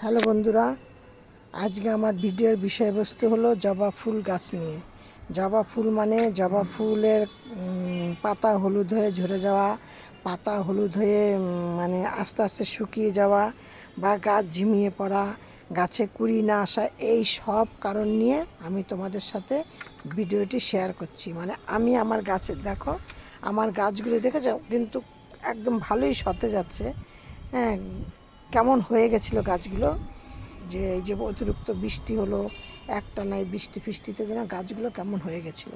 Hello বন্ধুরা, আজকে আমার ভিডিওর বিষয়বস্তু হলো জবা ফুল গাছ নিয়ে। জবা ফুল মানে জবা ফুলের পাতা হলুদ হয়ে ঝরে যাওয়া, পাতা হলুদ হয়ে মানে আস্তে আস্তে শুকিয়ে যাওয়া বা গাছ ঝিমিয়ে পড়া, গাছে কুড়ি না আসা, এই সব কারণ নিয়ে আমি তোমাদের সাথে ভিডিওটি শেয়ার করছি। মানে আমি আমার গাছের দেখো, আমার গাছগুলো দেখেছ? কিন্তু একদম ভালোই সতে যাচ্ছে হ্যাঁ কেমন হয়ে গেছিল গাছগুলো? যে এই যে অতিরিক্ত বৃষ্টি হলো, একটা নাই বৃষ্টি ফিষ্টিতে যেন গাছগুলো কেমন হয়ে গেছিল?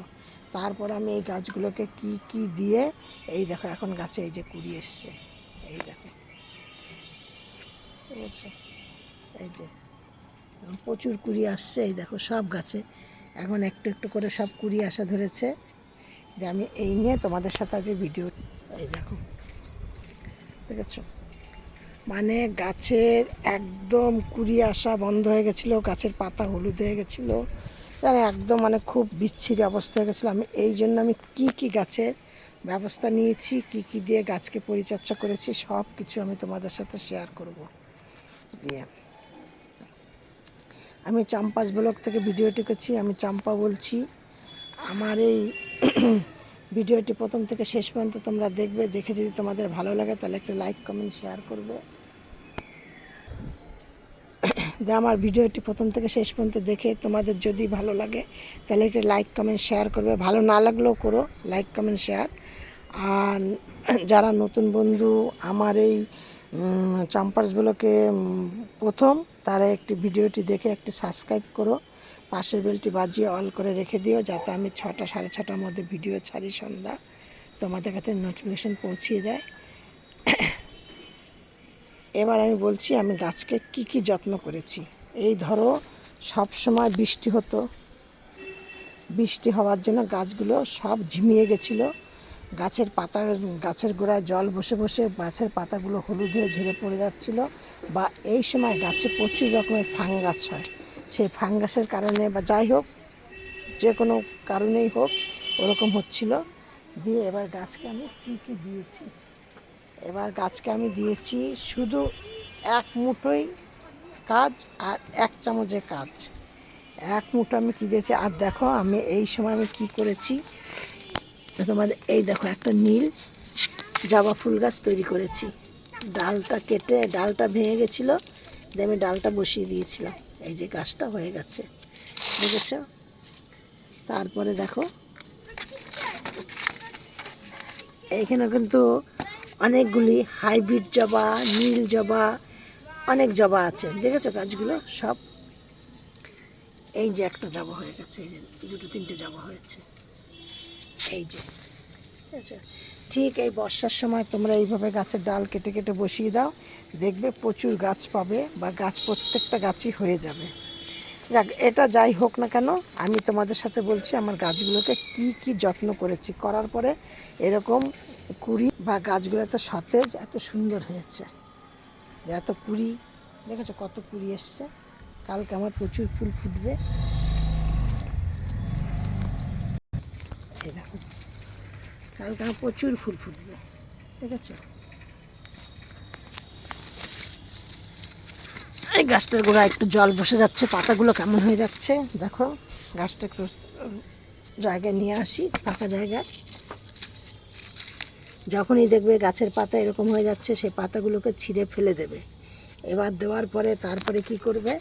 তারপর আমি এই গাছগুলোকে কি কি দিয়ে, এই দেখো এখন গাছে এই যে কুড়ি এসছে, এই দেখো। ঠিক আছে এই যে প্রচুর কুড়ি আসছে, এই দেখো সব গাছে। এখন একটু একটু করে সব কুড়ি আসা ধরেছে। যে আমি এই নিয়ে তোমাদের সাথে আজ ভিডিও এই দেখো ঠিক আছে মানে গাছের একদম কুড়ি আসা বন্ধ হয়ে গেছিল, গাছের পাতা হলুদ হয়ে গেছিল। মানে একদম মানে খুব বিচ্ছিরি অবস্থা হয়ে গেছিল। আমি এই জন্য আমি কি কি গাছের ব্যবস্থা নিয়েছি, কি কি দিয়ে গাছকে পরিচর্যা করেছি, সব কিছু আমি তোমাদের সাথে শেয়ার করব। দিয়ে। আমি চাম্পাস ব্লক থেকে ভিডিওটি করছি, আমি চাম্পা বলছি। আমার এই ভিডিওটি প্রথম থেকে শেষ পর্যন্ত তোমরা দেখবে, দেখে যদি তোমাদের ভালো লাগে তাহলে একটা লাইক কমেন্ট শেয়ার করবে। যে আমার ভিডিওটি প্রথম থেকে শেষ পর্যন্ত দেখে তোমাদের যদি ভালো লাগে, তাহলে একটু লাইক কমেন্ট শেয়ার করবে। ভালো না লাগলেও করো লাইক কমেন্ট শেয়ার আর যারা নতুন বন্ধু, আমার এই চাম্পার্সগুলোকে প্রথম, তারা একটি ভিডিওটি দেখে একটি সাবস্ক্রাইব করো। পাশের বেলটি বাজিয়ে অল করে রেখে দিও, যাতে আমি ছটা, সাড়ে ছটার মধ্যে ভিডিও ছাড়ি সন্ধ্যা। তোমাদের কাছে নোটিফিকেশান পৌঁছিয়ে যায়। এবার আমি বলছি, আমি গাছকে কি কি যত্ন করেছি? এই ধরো, সব সময় বৃষ্টি হতো। বৃষ্টি হওয়ার জন্য গাছগুলো সব ঝিমিয়ে গেছিল। গাছের পাতা, গাছের গোড়ায় জল বসে বসে গাছের পাতাগুলো হলুদ হয়ে ঝরে পড়ে যাচ্ছিল বা এই সময় গাছে প্রচুর রকমের ফাঙ্গাস হয়। সেই ফাঙ্গাসের কারণে বা যাই হোক, যে কোনো কারণেই হোক, ওরকম হচ্ছিল। দিয়ে এবার গাছকে আমি কী কী দিয়েছি? এবার গাছকে আমি দিয়েছি শুধু এক মুঠোই কাজ আর এক চামচে কাজ। এক মুঠো আমি কী দিয়েছি? আর দেখো আমি এই সময় আমি কি করেছি? তোমাদের এই দেখো একটা নীল জবা ফুল গাছ তৈরি করেছি। ডালটা কেটে, ডালটা ভেঙে গেছিল, দিয়ে আমি ডালটা বসিয়ে দিয়েছিলাম। এই যে গাছটা হয়ে গেছে। বুঝেছ তারপরে দেখো এইখানে কিন্তু অনেকগুলি হাইব্রিড জবা, নীল জবা, অনেক জবা আছে। দেখেছ গাছগুলো? সব এই যে একটা জবা হয়ে গেছে, এই যে দুটো তিনটে জবা হয়েছে। এই যে ঠিক আছে ঠিক এই বর্ষার সময় তোমরা এইভাবে গাছের ডাল কেটে কেটে বসিয়ে দাও। দেখবে প্রচুর গাছ পাবে বা গাছ প্রত্যেকটা গাছই হয়ে যাবে। যাক, এটা যাই হোক না কেন, আমি তোমাদের সাথে বলছি আমার গাছগুলোকে কি কি যত্ন করেছি। করার পরে এরকম কুড়ি বা গাছগুলো এত সতেজ, এত সুন্দর হয়েছে। এত কুড়ি, দেখেছ কত কুড়ি এসছে? কালকে আমার প্রচুর ফুল ফুটবে। এই দেখো, কালকে আমার প্রচুর ফুল ফুটবে। ঠিক এই গাছটার গোড়া একটু জল বসে যাচ্ছে, পাতাগুলো কেমন হয়ে যাচ্ছে? দেখো, গাছটা একটু জায়গায় নিয়ে আসি ফাঁকা জায়গায় যখনই দেখবে গাছের পাতা এরকম হয়ে যাচ্ছে সেই পাতাগুলোকে ছিঁড়ে ফেলে দেবে। এবার দেওয়ার পরে তারপরে কি করবে?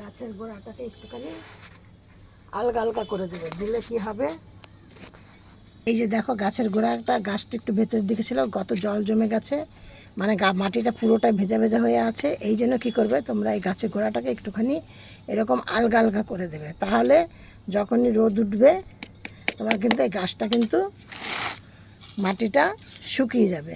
গাছের গোড়াটাকে একটুখানি আলগা আলগা করে দেবে। দিলে কি হবে? এই যে দেখো গাছের গোড়াটা, গাছটা একটু ভেতরের দিকে ছিল, গত জল জমে গেছে। মানে গা, মাটিটা পুরোটাই ভেজা ভেজা হয়ে আছে। এই জন্য কী করবে, তোমরা এই গাছের গোড়াটাকে একটুখানি এরকম আলগা আলগা করে দেবে। তাহলে যখনই রোদ উঠবে, তোমার কিন্তু এই গাছটা কিন্তু মাটিটা শুকিয়ে যাবে।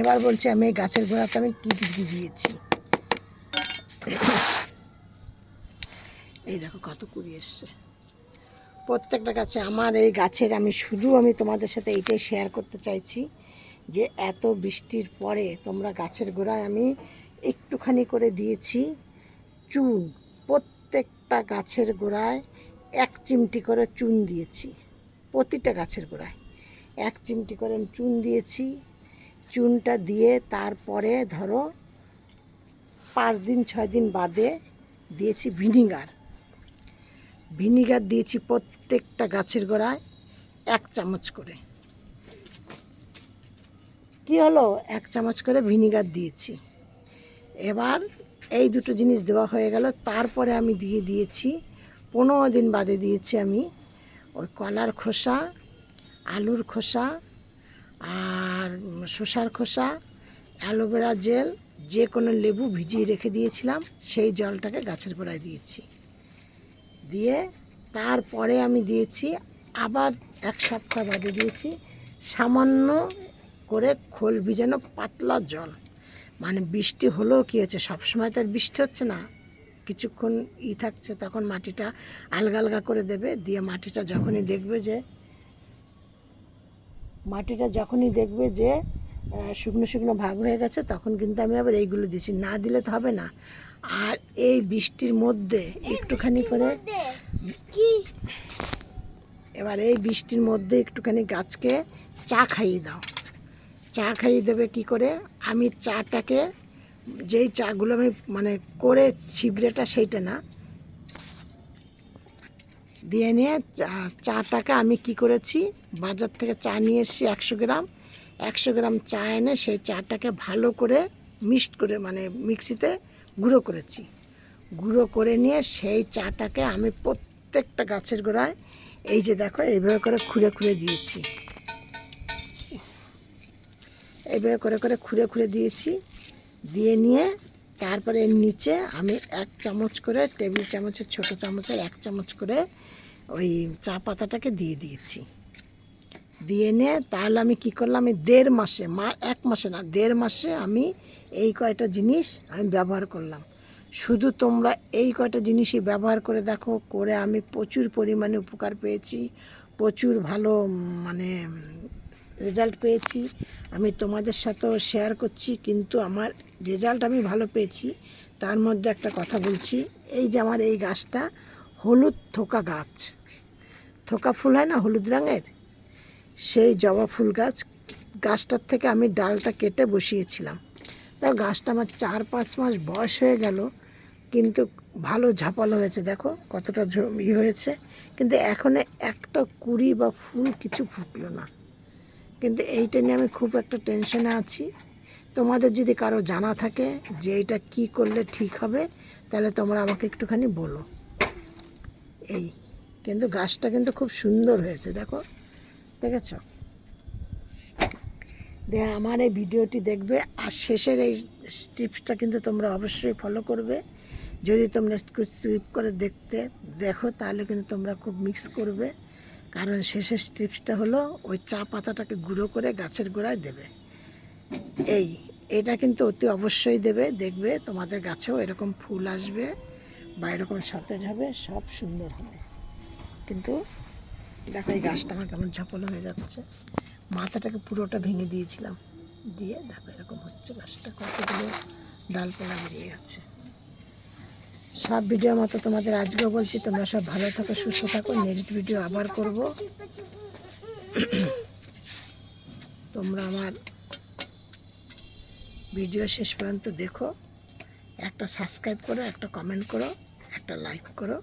এবার বলছি আমি এই গাছের গোড়াতে আমি কী দিয়েছি। এই দেখো কত কুড়ি এসছে। প্রত্যেকটা গাছে আমার এই গাছের আমি শুধু আমি তোমাদের সাথে এইটাই শেয়ার করতে চাইছি যে এত বৃষ্টির পরে তোমরা গাছের গোড়ায় আমি একটুখানি করে দিয়েছি চুন। প্রত্যেকটা গাছের গোড়ায় এক চিমটি করে চুন দিয়েছি। প্রতিটা গাছের গোড়ায় এক চিমটি করে চুন দিয়েছি। চুনটা দিয়ে তারপরে ধরো পাঁচ দিন, ছয় দিন বাদে দিয়েছি ভিনিগার। ভিনিগার দিয়েছি প্রত্যেকটা গাছের গোড়ায় এক চামচ করে। কি হলো? এক চামচ করে ভিনিগার দিয়েছি। এবার এই দুটো জিনিস দেওয়া হয়ে গেল। তারপরে আমি দিয়ে দিয়েছি, পনেরো দিন বাদে দিয়েছি আমি ওই কলার খোসা, আলুর খোসা আর শসার খোসা, অ্যালোভেরা জেল, যে কোনো লেবু ভিজিয়ে রেখে দিয়েছিলাম, সেই জলটাকে গাছের গোড়ায় দিয়েছি। দিয়ে তারপরে আমি দিয়েছি, আবার এক সপ্তাহ বাদে দিয়েছি সামান্য করে খোল ভিজানো পাতলা জল। মানে বৃষ্টি হলেও কী হচ্ছে, সবসময় তো আর বৃষ্টি হচ্ছে না। কিছুক্ষণ ই থাকছে, তখন মাটিটা আলগা আলগা করে দেবে, দিয়ে মাটিটা যখনই দেখবে যে, মাটিটা যখনই দেখবে যে শুকনো শুকনো ভাগ হয়ে গেছে, তখন কিন্তু আমি আবার এইগুলো দিচ্ছি না দিলে তো হবে না। আর এই বৃষ্টির মধ্যে একটুখানি করে এবার এই বৃষ্টির মধ্যে একটুখানি গাছকে চা খাইয়ে দাও। চা খাইয়ে দেবে কি করে? আমি চাটাকে যেই চাগুলো আমি মানে করে ছিবড়েটা সেইটা না দিয়ে নিয়ে চা- চাটাকে আমি কি করেছি? বাজার থেকে চা নিয়ে এসেছি একশো গ্রাম। একশো গ্রাম চা এনে সেই চাটাকে ভালো করে মিক্সড করে মানে মিক্সিতে গুঁড়ো করেছি। গুঁড়ো করে নিয়ে সেই চাটাকে আমি প্রত্যেকটা গাছের গোড়ায় এই যে দেখো, এইভাবে করে খুঁড়ে খুঁড়ে দিয়েছি। এইভাবে করে করে খুঁড়ে খুঁড়ে দিয়েছি। দিয়ে নিয়ে তারপরে এর নিচে আমি এক চামচ করে টেবিল চামচের, ছোট চামচের এক চামচ করে ওই চা পাতাটাকে দিয়ে দিয়েছি। দিয়ে নিয়ে তাহলে আমি কি করলাম? আমি দেড় মাসে, মা, এক মাসে না, দেড় মাসে আমি এই কয়টা জিনিস আমি ব্যবহার করলাম। শুধু তোমরা এই কয়টা জিনিসই ব্যবহার করে দেখো, করে আমি প্রচুর পরিমাণে উপকার পেয়েছি, প্রচুর ভালো মানে রেজাল্ট পেয়েছি। আমি তোমাদের সাথেও শেয়ার করছি, কিন্তু আমার রেজাল্ট আমি ভালো পেয়েছি। তার মধ্যে একটা কথা বলছি, এই যে আমার এই গাছটা হলুদ থোকা গাছ। থোকা ফুল হয় না, হলুদ রঙের? সেই জবা ফুল গাছ, গাছটার থেকে আমি ডালটা কেটে বসিয়েছিলাম। তা গাছটা আমার চার পাঁচ মাস বয়স হয়ে গেল, কিন্তু ভালো ঝাপালো হয়েছে, দেখো কতটা ই হয়েছে। কিন্তু এখনও একটা কুড়ি বা ফুল কিছু ফুটলো না। কিন্তু এইটা নিয়ে আমি খুব একটা টেনশনে আছি। তোমাদের যদি কারও জানা থাকে যে এটা কি করলে ঠিক হবে, তাহলে তোমরা আমাকে একটুখানি বলো। এই, কিন্তু গাছটা কিন্তু খুব সুন্দর হয়েছে, দেখো। দেখেছ দে আমার এই ভিডিওটি দেখবে আর শেষের এই টিপসটা কিন্তু তোমরা অবশ্যই ফলো করবে। যদি তোমরা স্কিপ করে দেখতে দেখো, তাহলে কিন্তু তোমরা খুব মিক্স করবে। কারণ শেষের টিপসটা হলো, ওই চা পাতাটাকে গুঁড়ো করে গাছের গোড়ায় দেবে। এই, এটা কিন্তু অতি অবশ্যই দেবে। দেখবে তোমাদের গাছেও এরকম ফুল আসবে বা এরকম সতেজ হবে, সব সুন্দর হবে। কিন্তু দেখো এই গাছটা আমার কেমন ঝাপলো হয়ে যাচ্ছে। মাথাটাকে পুরোটা ভেঙে দিয়েছিলাম। দিয়ে দেখো এরকম হচ্ছে গাছটা, কতগুলো ডালপালা বেরিয়ে গেছে। সব ভিডিওর মতো তোমাদের আজকেও বলছি, তোমরা সব ভালো থাকো, সুস্থ থাকো। নেক্সট ভিডিও আবার করব। তোমরা আমার ভিডিও শেষ পর্যন্ত দেখো। একটা সাবস্ক্রাইব করো, একটা কমেন্ট করো, একটা লাইক করো।